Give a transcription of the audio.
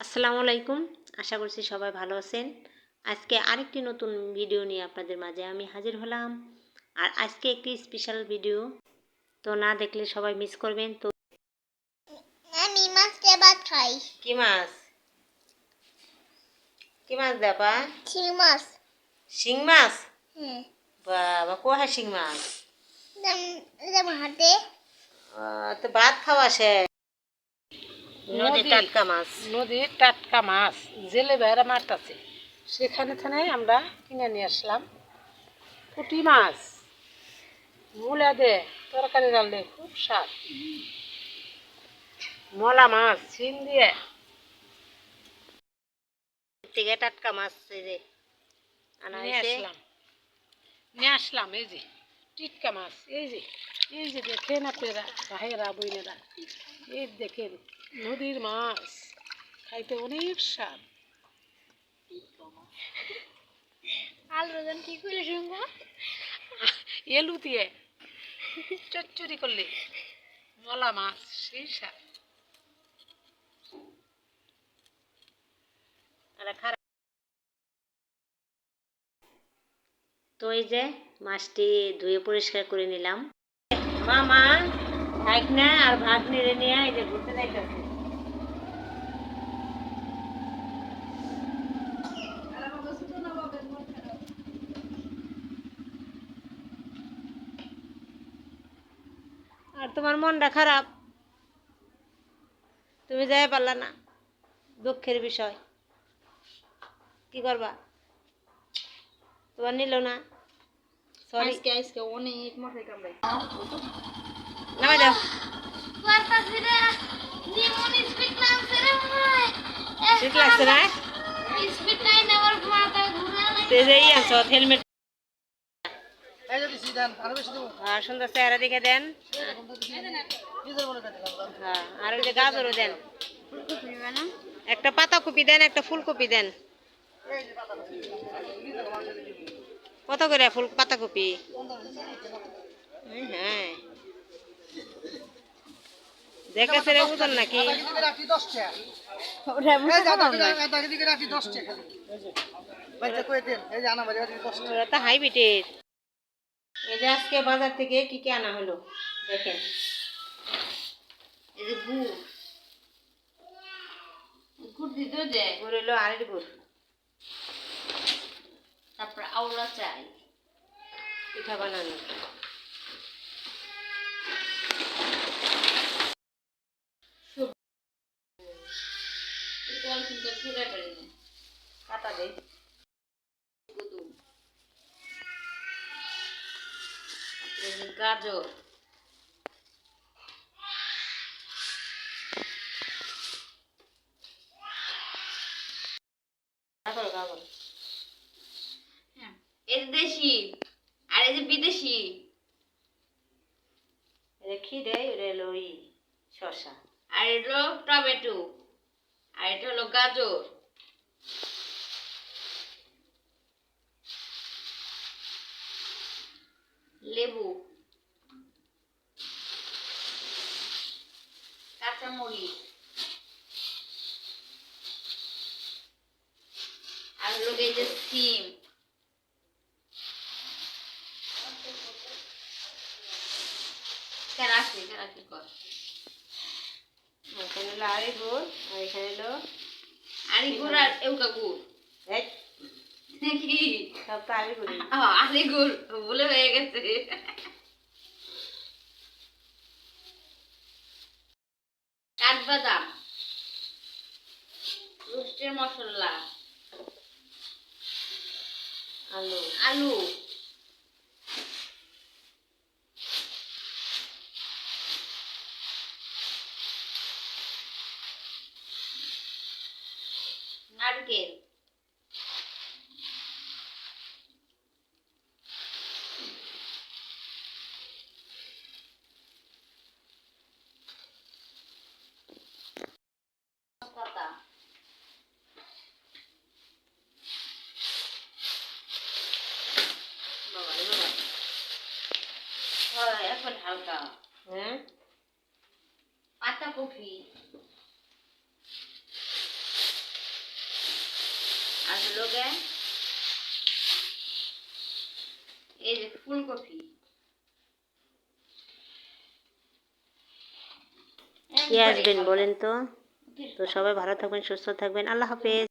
আসসালামু আলাইকুম। আশা করছি সবাই ভালো আছেন। আজকে আরেকটি নতুন ভিডিও নিয়ে আপনাদের মাঝে আমি হাজির হলাম। আর আজকে একটি স্পেশাল ভিডিও তো না দেখলে সবাই মিস করবেন। তো আমি মাছ দিয়ে ভাত খাই। কি মাছ? কি মাছ দেবা চিং মাছ। শিং মাছ? বাবা কোহা শিং মাছ? হাতে। তো ভাত খাওয়া সে নদী নদী। টাটকা মাছ। নদীর টাটকা মাছ জেলে সেখানে আমরা কিনে নিয়ে আসলাম পুঁটি মাছ মূলা দে তরকারি রাখলে খুব স্বাদ। মলা মাছ চিন দিয়ে। থেকে টাটকা মাছ এই যে আনা নিয়ে হয়েছে। আসলাম। নিয়ে আসলাম এই যে টিটকা মাছ এই যে এই যে দেখেন আপনারা ভাইয়েরা বইনেরা এই দেখেন নদীর মাছ খাইতে অনেক স্বাদ। আলু জন কি করে শুনব? এলু দিয়ে চচ্চড়ি করলে মলা মাছ সেই স্বাদ। তো এই যে মাছটি ধুয়ে পরিষ্কার করে নিলাম। মামা থাক না, আর ভাত নেড়ে নিয়ে এই যে ঘুরতে যাইতেছে। আর তোমার মনটা খারাপ? তুমি যাই পারলা না, দুঃখের বিষয়। কি করবা? তোমার নিল না। সরি আজকে অনেক মশাই কামড়াই নামাই দাও। ঠিক লাগছে না হেলমেট। হ্যাঁ সুন্দর চেহারা দেখে দেন। হ্যাঁ আর ওই যে গাজরও দেন। একটা পাতাকপি দেন একটা ফুলকপি দেন। কত করে ফুল পাতাকপি? হ্যাঁ। দেখেছে রে বুঝন নাকি? হাইব্রিডের এই যে আজকে বাজার থেকে কি কি আনা হলো? দেখেন। এই যে গুড়। গুড় দিতে দে গুড় হলো আরের গুড়। তারপর আওলা চাই। পিঠা বানানো। জল কিন্তু ফিরে পারি না কাটা দেই গুদুম তারপরে এই যে গাজর। হ্যাঁ এই দেশি আর এই যে বিদেশি। রেখি দেয় ওটা হলো ই শশা আর এটা হলো টমেটো। আর এটা হলো গাজর। লেবু। কাঁচামরিচ। আর হলো এই যে সিম। কেরাকি কেরাকি কর। এখানে হলো আরের গুড় আর এখানে হলো আরে গুড় আর এউকা গুড়। নাকি? সব তো আরের গুড়ি আরে গুড় বলে হয়ে গেছে। কাঠবাদাম রোস্টের মশলা আলু। আলু। নারকেল। এখন হালকা। হ্যাঁ? পাতা কফি হলো এই যে ফুলকপি। আসবেন বলেন তো? তো সবাই ভালো থাকবেন, সুস্থ থাকবেন। আল্লাহ হাফেজ।